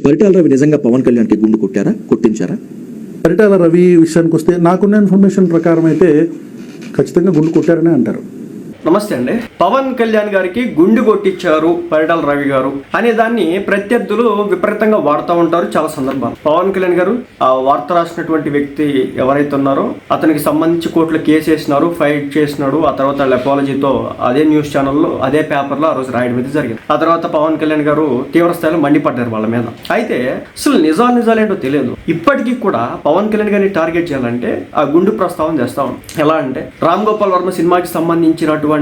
పరిటాల రవి నిజంగా పవన్ కళ్యాణ్కి గుండు కొట్టారా? కొట్టించారా? పరిటాల రవి విషయానికి వస్తే నాకున్న ఇన్ఫర్మేషన్ ప్రకారం అయితే ఖచ్చితంగా గుండు కొట్టారనే అంటారు. నమస్తే అండి. పవన్ కళ్యాణ్ గారికి గుండు కొట్టించారు పరిటాల రవి గారు అనే దాన్ని ప్రత్యర్థులు విపరీతంగా వాడుతూ ఉంటారు చాలా సందర్భాలు. పవన్ కళ్యాణ్ గారు ఆ వార్త రాసినటువంటి వ్యక్తి ఎవరైతే ఉన్నారో అతనికి సంబంధించి కోర్టులో కేసు వేసినారు ఫైట్ చేసినాడు ఆ తర్వాత లెపాలజీతో అదే న్యూస్ ఛానల్లో అదే పేపర్లో ఆ రోజు రాయడం అయితే జరిగింది. ఆ తర్వాత పవన్ కళ్యాణ్ గారు తీవ్ర స్థాయిలో మండిపడ్డారు వాళ్ళ మీద. అయితే అసలు నిజాలు నిజాలు ఏంటో తెలియదు. ఇప్పటికీ కూడా పవన్ కళ్యాణ్ గారిని టార్గెట్ చేయాలంటే ఆ గుండు ప్రస్తావన చేస్తా ఉన్నాం. ఎలా అంటే రామ్ గోపాల్ వర్మ సినిమాకి సంబంధించినటువంటి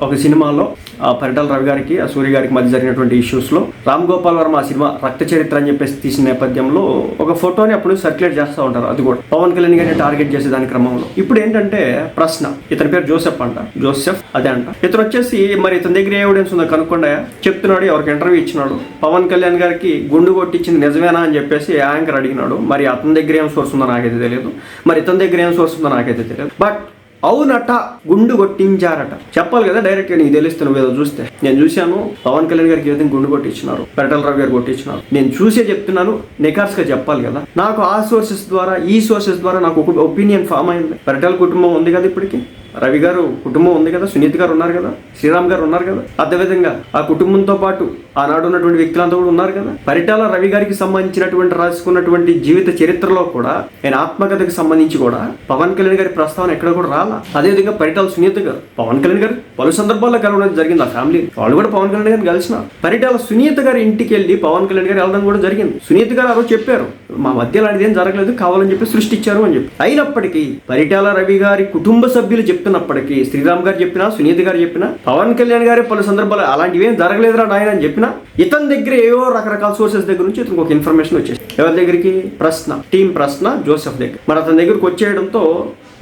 ఒక సినిమాలో ఆ పరిటాల రవి గారికి ఆ సూర్య గారికి మధ్య జరిగినటువంటి ఇష్యూస్లో రామ్ గోపాల్ వర్మ ఆ సినిమా రక్త చరిత్ర అని చెప్పేసి తీసిన నేపథ్యంలో ఒక ఫోటోని అప్పుడు సర్క్యులేట్ చేస్తూ ఉంటారు. అది కూడా పవన్ కళ్యాణ్ గారిని టార్గెట్ చేసే దాని క్రమంలో. ఇప్పుడు ఏంటంటే ప్రశ్న ఇతని పేరు జోసెఫ్ అంట. జోసెఫ్ అదే అంట. ఇతను వచ్చేసి మరి ఇతని దగ్గర ఏ ఎవిడెన్స్ ఉందో కనుక్కుండా చెప్తున్నాడు ఎవరికి ఇంటర్వ్యూ ఇచ్చినాడు. పవన్ కళ్యాణ్ గారికి గుండు కొట్టించింది నిజమేనా అని చెప్పేసి యాంకర్ అడిగినాడు. మరి అతని దగ్గర ఏం సోర్స్ ఉందో నాకైతే తెలియదు. మరి ఇతని దగ్గర ఏం సోర్స్ ఉందో నాకైతే తెలియదు. బట్ అవునట గుండు కొట్టించారట. చెప్పాలి కదా డైరెక్ట్గా నీకు తెలుస్తుంది ఏదో చూస్తే. నేను చూశాను పవన్ కళ్యాణ్ గారికి ఏదైనా గుండు కొట్టించినారు పెరటల్ రావు గారు కొట్టించినారు. నేను చూసే చెప్తున్నాను నికార్స్గా చెప్పాలి కదా. నాకు ఆ సోర్సెస్ ద్వారా ఈ సోర్సెస్ ద్వారా నాకు ఒక ఒపీనియన్ ఫామ్ అయింది. పెరటల కుటుంబం ఉంది కదా ఇప్పటికి. రవి గారు కుటుంబం ఉంది కదా సునీత్ గారు ఉన్నారు కదా శ్రీరామ్ గారు ఉన్నారు కదా. అదేవిధంగా ఆ కుటుంబంతో పాటు ఆనాడు ఉన్నటువంటి వ్యక్తులంతా కూడా ఉన్నారు కదా. పరిటాల రవి గారికి సంబంధించినటువంటి రాసుకున్నటువంటి జీవిత చరిత్రలో కూడా ఆయన ఆత్మకథకు సంబంధించి కూడా పవన్ కళ్యాణ్ గారి ప్రస్తావన ఎక్కడ కూడా రాలా. అదేవిధంగా పరిటాల సునీత గారు పవన్ కళ్యాణ్ గారు పలు సందర్భాల్లో కలవడం జరిగింది ఆ ఫ్యామిలీ వాళ్ళు కూడా పవన్ కళ్యాణ్ గారిని కలిసిన. పరిటాల సునీత గారి ఇంటికి వెళ్ళి పవన్ కళ్యాణ్ గారు వెళ్ళడం కూడా జరిగింది. సునీత గారు ఆ రోజు చెప్పారు మా మధ్య లాంటిది ఏం జరగలేదు కావాలని చెప్పి సృష్టించారు అని చెప్పి. అయినప్పటికీ పరిటాల రవి గారి కుటుంబ సభ్యులు చెప్తున్నప్పటికీ శ్రీరామ్ గారు చెప్పినా సునీత గారు చెప్పినా పవన్ కళ్యాణ్ గారి పలు సందర్భాలు అలాంటివి ఏం జరగలేదురా నాయన అని చెప్పినా ఇతని దగ్గర ఏవో రకరకాల సోర్సెస్ దగ్గర నుంచి ఇతనికి ఒక ఇన్ఫర్మేషన్ వచ్చేసి ఎవరి దగ్గరికి? ప్రశ్న. టీం ప్రశ్న జోసెఫ్ దగ్గర. మరి అతని దగ్గరికి వచ్చేయడంతో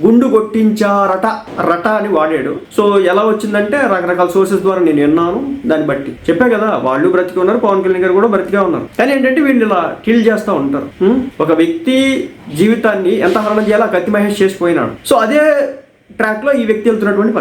గుండు కొట్టించారట రట అని వాడాడు. సో ఎలా వచ్చిందంటే రకరకాల సోర్సెస్ ద్వారా నేను విన్నాను దాన్ని బట్టి. చెప్పా కదా వాళ్ళు బ్రతికి ఉన్నారు పవన్ కళ్యాణ్ గారు కూడా బ్రతికే ఉన్నారు. కానీ ఏంటంటే వీళ్ళు ఇలా కిల్ చేస్తూ ఉంటారు. ఒక వ్యక్తి జీవితాన్ని ఎంత హరణం చేయాలో కత్తి మహేష్ చేసిపోయినాడు సో అదే ట్రాక్లో ఈ వ్యక్తి వెళ్తున్నటువంటి